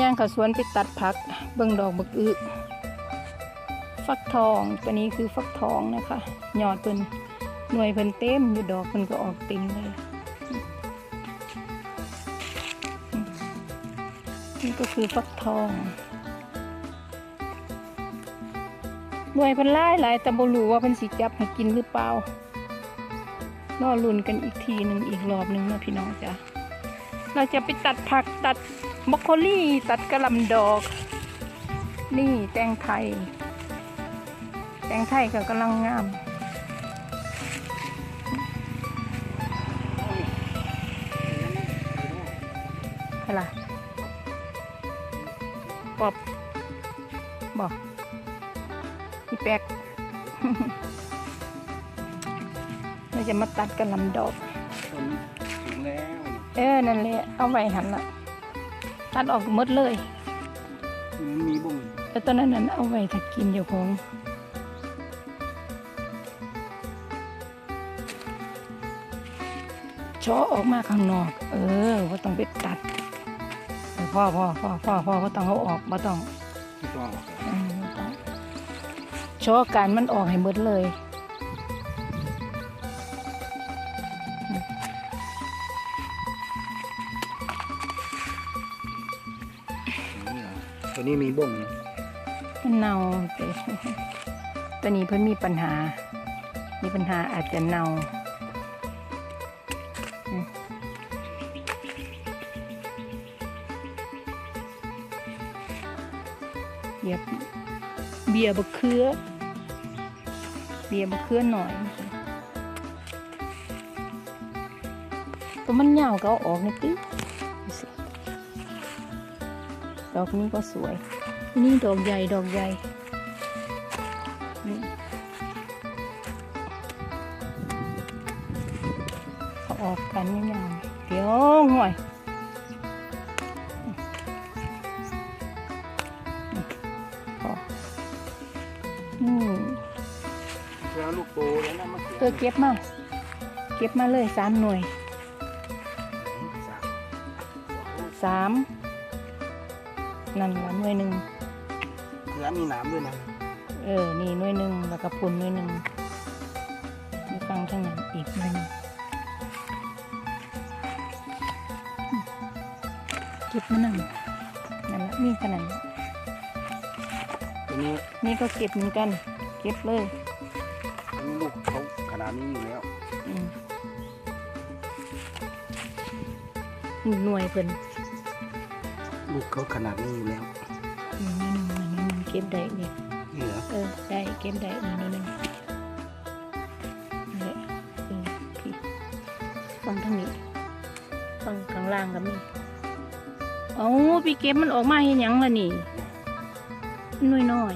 ย่างเขาสวนไปตัดผักเบิ่งดอกบักอึฟักทอง ตัวนี้คือฟักทองนะคะยอดเพิ่นหน่วยเพิ่นเต็มอยู่ดอกเพิ่นก็ออกเต็มเลยนี่ก็คือฟักทองหน่วยเพันไล่หลายแต่บ่รู้ว่าเพิ่นสิจับให้กินหรือเปล่ารอลุ้นกันอีกทีหนึ่งอีกรอบหนึ่งนะพี่น้องจ้ะ เราจะไปตัดผักตัดบรอกโคลี่ตัดกระหลำดอก นี่แตงไทย แตงไทยก็กำลังงามอะไรปอบบอกพี่แป๊กเราจะมาตัดกันลำดอกคนถึงแล้ว เออ นั่นแหละ เอาไว้หันละตัดออกหมดเลยมันมีบุ้งแล้วตอนนั้นนั้นเอาไว้ถ้ากินอยู่ของช่อออกมาข้างนอก เออว่าต้องไปตัดเออพ่อพ่อพ่อพ่อพ่อว่าต้องเอาออกว่าต้องที่ต้องหรอกอืมบ่ต้องช่อการมันออกให้หมดเลย ตัวนี้มีบุ้งมันเน่าตัวนี้เพิ่นมีปัญหา มีปัญหาอาจจะเน่าเบียบเบียร์บะเคือ เบียร์บะเคือหน่อยตัวมันเหยาวก็ออกนี่ติดู ดอกนี้ก็สวย นี่ดอกใหญ่ดอกใหญ่นี่เอาออกกันยังไงเดี๋ยวห่วยพออืมเจอลูกโตแล้วนะมะเขืเธอเก็บมา เก็บมาเลยสามหน่วยสาม นั่นละหน่วยหนึ่งเขือมีหนามด้วยนะเออ นี่หน่วยหนึ่งแล้วก็ปุ่นหน่วยหนึ่งมีฟังข้างหลังอีกหน่วยหนึ่งเก็บมานั่งนั่นละมีขนาดนั้นตัวนี้นี่ก็เก็บเหมือนกัน เก็บเลยตัวนี้ลูกเขาขนาดนี้อยู่แล้วอืมนี่หน่วยเพิ่น ลูกเขาขนาดนี้อยู่แล้วอืมหน่วยหนึ่งหน่วยหนึ่งเก็บได้เนี่ยนี่เหรอเออได้เก็บได้นี่นี่นี่นี่เออพี่ฟังทางนี้ฟังข้างล่างก็มีเอาพี่เก็บมันออกมาเห็นยังล่ะนี่น้อยน้อย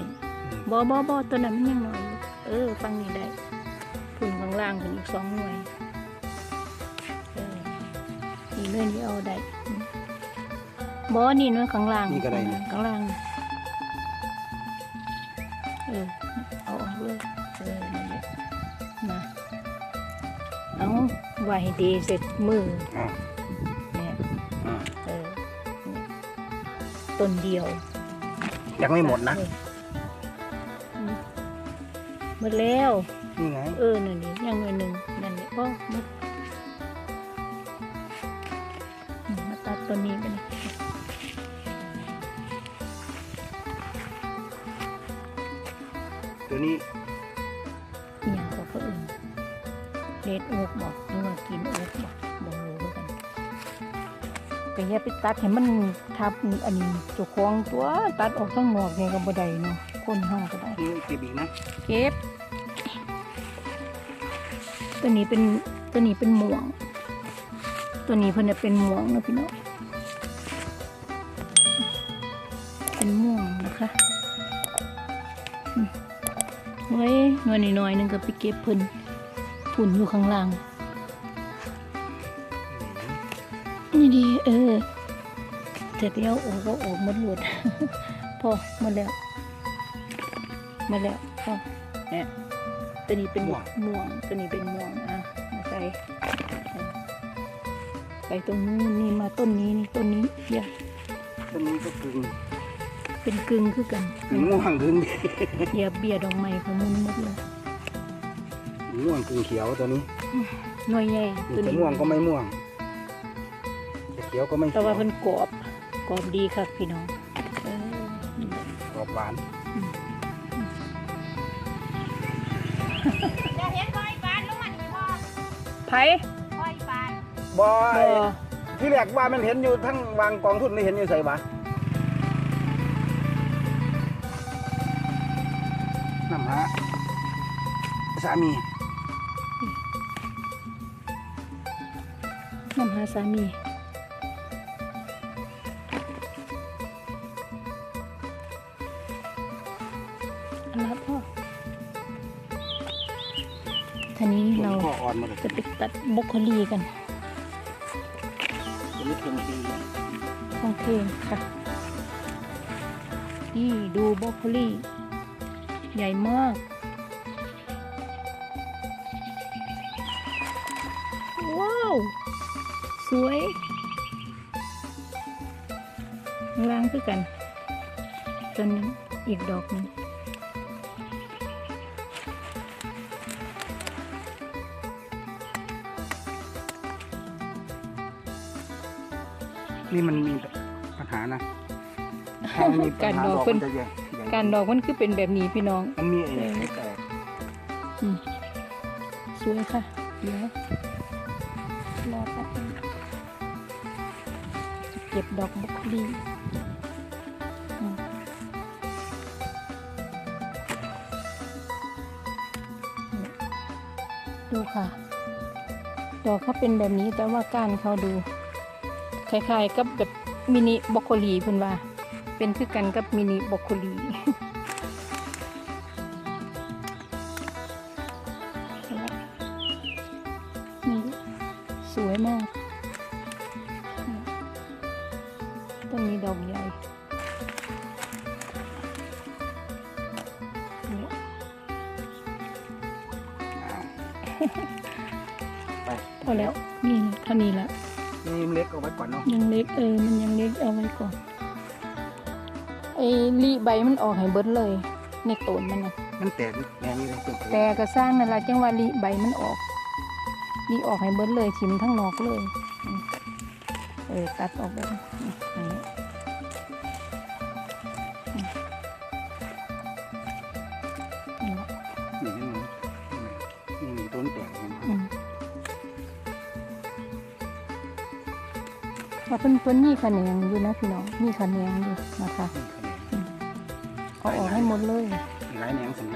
อืมๆบอบอบอตัวนั้นมันยังน้อยอยู่เออฟังนี่ได้พึ่งข้างล่างถึงอีกสองหน่วยเออนี่หน่วยนี้เอาได้อืม บอนี่หน่วยข้างล่างข้างล่างเออเอาออกเลยเออนั่นแหละนะเอาไว้ให้ดีเสร็จมืออ่าเนี่ยอ่าเออเนี่ยต้นเดียวยังไม่หมดนะเอออืมหมดแล้ว นี่ไง เออนั่นนี่ยังหน่อยหนึ่งนั่นแหละพ่อหมด เลดโอ๊กบอกหรือว่ากินโอ๊กบอกบอกรู้กันก็อย่าไปตัดให้มันทับอันนี้จุกของตัวตัดออกทั้งนอกเนี่ยก็บ่ได้เนาะคนห้องก็ได้เก็บอีกนะเก็บตัวนี้เป็นตัวนี้เป็นหม่วง ตัวนี้เพิ่นจะเป็นหม่วงนะพี่น้องเป็นม่วงนะคะอืมไว้หน่อยหน่อยๆหนึงก็ไปเก็บเพิ่น ผุ่นอยู่ข้างล่าง นี่ดี เออเสร็จแล้วโอ้ก็ออกหมดหลุดพอหมดแล้วหมดแล้วพอเนี่ยตัวนี้เป็นม่วงตัวนี้เป็นม่วงอะมาใส่ไปตรงนู้นนี่มาต้นนี้นี่ต้นนี้เดี๋ยวต้นนี้ก็กึ่งเป็นกึ่งคือกันกึ่งม่วงกึ่งเหยียบเบียดดอกไม้ของมุนหมดเลย ม่วงกึ่งเขียวตัวนี้หน่วยใหญ่นี่ตัวจะนี้ม่วงก็ไม่ม่วงจะเขียวก็ไม่แต่เขียวว่าเพิ่นกรอบกรอบดีครับพี่น้องเออนี่แหละกรอบหวานจะเห็นคอยปานลงมานี่พอไผคอยปานบอบ่ยที่แรกว่ามันเห็นอยู่ทั้งวางกองทุนไม่เห็นอยู่ใส่บาน้ำฮะสามี น้ำหาสามีอันนั้นพ่อทีนี้เราก็อ่อนมาเลยจะไปตัดบรอกโคลีกันจะไม่เค็มจริงโอเคค่ะ นี่ดูบรอกโคลีใหญ่มาก สวยล้างคือกันจนอีกดอกหนึงนี่มันมีปัญหานะถ้ามันมีปักาญรหาดอกดอกเพิ่มันนจะใหญ่ใหญ่การดอกมันคือเป็นแบบนี้พี่น้อง มันมีไอ้เออไอ้แตกอืมสวยค่ะเดี๋ยวรอแป๊บนึงจะเก็บดอกบุกโคลีดูค่ะ ดอกเขาเป็นแบบนี้แต่ว่าก้านเขาดู คล้ายๆกับแบบมินิบรอกโคลีเพิ่นว่า เป็นคือกันกับมินิบรอกโคลี ไปพอแล้วนี่เท่านี้ละนี่เล็กเอาไว้ก่อนเนาะยังเล็กเออมันยังเล็กเอาไว้ก่อนไอ้ลีใบมันออกให้เบิดเลยในต้นมันนะมันแตกแน่นี่เลยเป็นแต่ก็สร้างนั่นละจังว่าลีใบมันออกลีออกให้เบิดเลยทิมทั้งนอกเลยอืมเออตัดออกไปอืมอย่ ว่าเพิ่นเพิ่นมีขะแหนงอยู่นะพี่น้องมีขะแหนงอยู่นะคะเอาออกให้หมดเลยมีหลายแหนงสม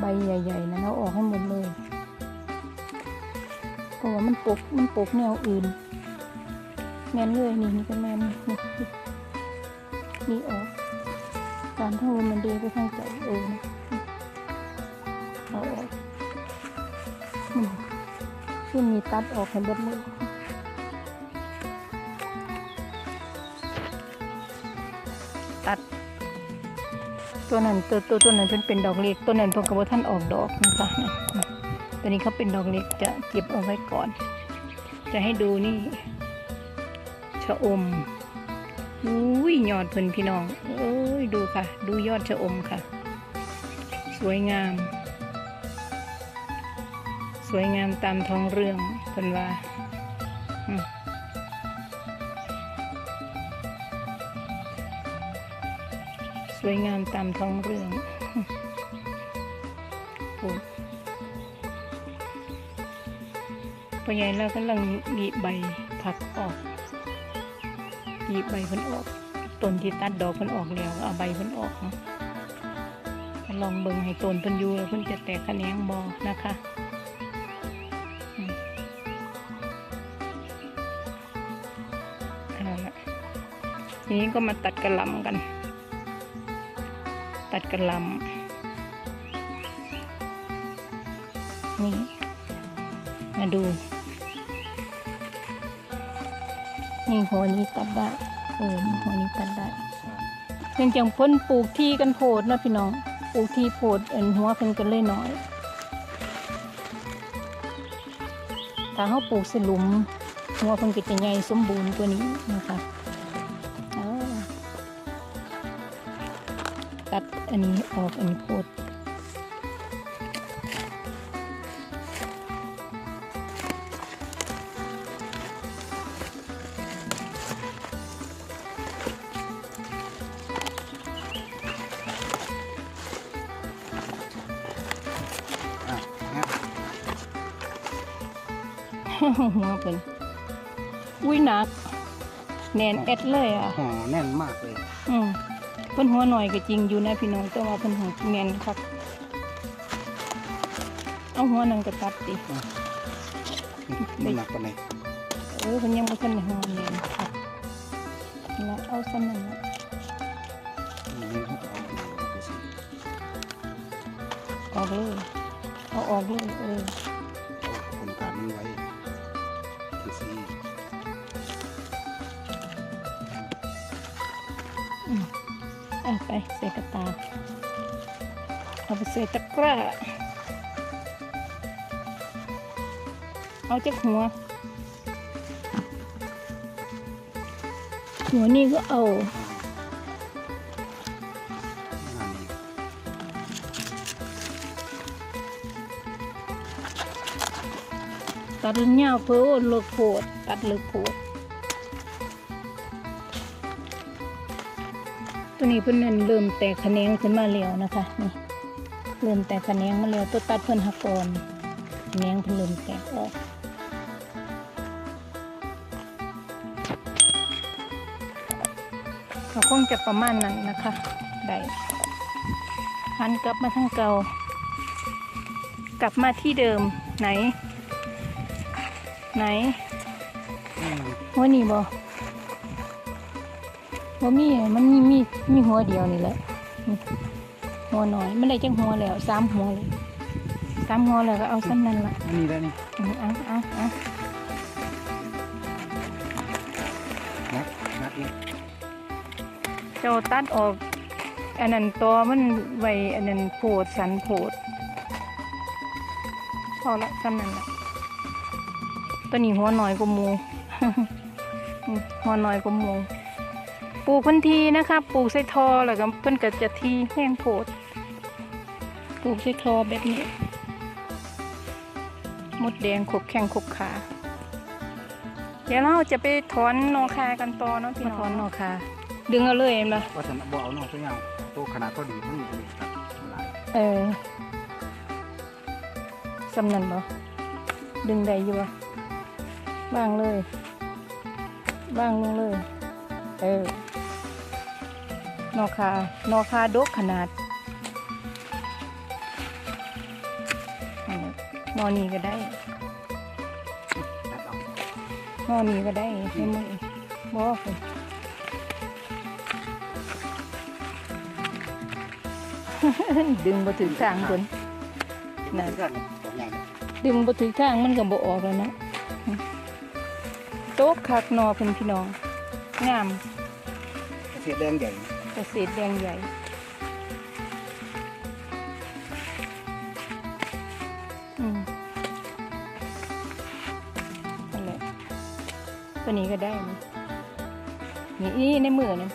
ใบใหญ่ๆนะเอาออกให้หมดเลยเพราะว่ามันปกมันปกแนวอื่น แมนเลยนี่นี่ก็แมนนี่นี่นี่ออกการทั้งลมมันเดไปทางใจเออนะเอาออกนี่ซึ่งมีตัดออกให้หมดเลย ตัวนั้นตัวตัวตัวนั้นเป็นเป็นดอกเล็กตัวนั้นเพิ่งกระว่าท่านออกดอกนะคะเนี่ยอืมตัวนี้เขาเป็นดอกเล็กจะเก็บเอาไว้ก่อน จะให้ดูนี่ชะอมอุ้ยยอดเพิ่นพี่น้องเอ้ยดูค่ะ ดูยอดชะอมค่ะ สวยงาม สวยงามตามท้องเรื่องเพิ่นว่า วยงามตามท้องเรื่องโอ้พอใหญ่แล้วกำลังหยีใบผักออกหยีใบเพิ่นออก ต้นที่ตัดดอกเพิ่นออกแล้วเอาใบเพิ่นออกเนาะลองเบิ่งให้ต้นเพิ่นอยู่แล้วเพิ่นจะแตกแขนงบอนะคะอืมเอาละทีนี้ก็มาตัดกระลำกัน ตัดกระหลำนี่ มาดู นี่หัวนี้ตัดได้ เออนี่หัวนี้ตัดได้เพียงจังพ้นปลูกที่กันโพดเนาะพี่น้อง ปลูกที่โพดเอ็นหัวเพิ่นกันเลยน้อยถ้าเขาปลูกสลุมหัวเพิ่นก็จะใหญ่สมบูรณ์ตัวานี้นะคะ อันนี้ออก อันนี้โพดอะเนี่ยหัวเป็นอุ้ยหนัก แนนเอ็ดเลยอะห่อแน่นมากเลย อืม เพิ่นหัวหน่อยก็จริงอยู่นะพี่น้องแต่ว่าเพิ่นหัวแนนครับเอาหัวนั่นก็ตัดดิมันหนักปานไหนเออเพิ่นยังบ่ทันได้หัวแนนครับแล้วเอาซ้ำนั่นละมันเขาก็เอาไปสิออกเลยเอาออกเลยเออ เอาไปใส่กระตาเอาไปใส่ตะกร้า เอาจากหัว หัวนี่ก็เอาตัดเงาวเพื่อเลิกโพดตัดเลิกโพด ตัวนี้เพิ่นนั่นเริ่มแตกแขนงขึ้นมาแล้วนะคะนี่เริ่มแตกแขนงมาแล้วตัวตัดเพิ่นหักก่อนแขนงเพิ่นเริ่มแตกออกก็คงจะประมาณนั้นนะคะได้หันกลับมาทางเก่ากลับมาที่เดิมไหน ไหนอืมหัวนี่บ่ บ่มีอะมันมีมีมีหัวเดียวนี่แหละนี่หัวน้อยมันได้จังหัวแล้วสามหัวเลยสามหัวแล้วก็เอาซ้ำนั่นละอันนี้ได้นี่อืมเอาเอาเอานักนักนี่เจ้าตัดออกอันนั้นตัวมันไว้อันนั้นโพดสันโพดพอละซ้ำนั่นละตัวนี้หัวน้อยกว่าหมูอืมหัวน้อยกว่าหมู ปลูกพื้นที่นะคะปลูกใส่ทอแล้วก็เพิ่นก็จะทีแห้งโพดปลูกใส่ทอแบบนี้มดแดงขบแข้งขบขา เดี๋ยวเราจะไปถอนนอคากันต่อเนาะพี่น้องถอนนอคาดึงเอาเลยเห็นปะว่าฉันบ่เอาเนาะตัวยาวตัวขนาดพอดีมันมีตัดหลายเออสำนันบ่ดึงได้อยู่บ่วางเลยวางลงเลย เออ นอคานอคาดกขนาดอันนี้นอนี้ก็ได้ตัดเอานอนี้ก็ได้ให้มือบอกเลยดึงบ่ถึงทางคนนั่นกันตัวใหญ่ดึงบ่ถึงทางมันก็บ่ออกแล้วนะโต๊ะคักนอเพิ่นพี่น้อง งามเสียแดงใหญ่ เกษตรแดงใหญ่อืมนั่นแหละตัวนี้ก็ได้นะนี่นี่ในมือนะ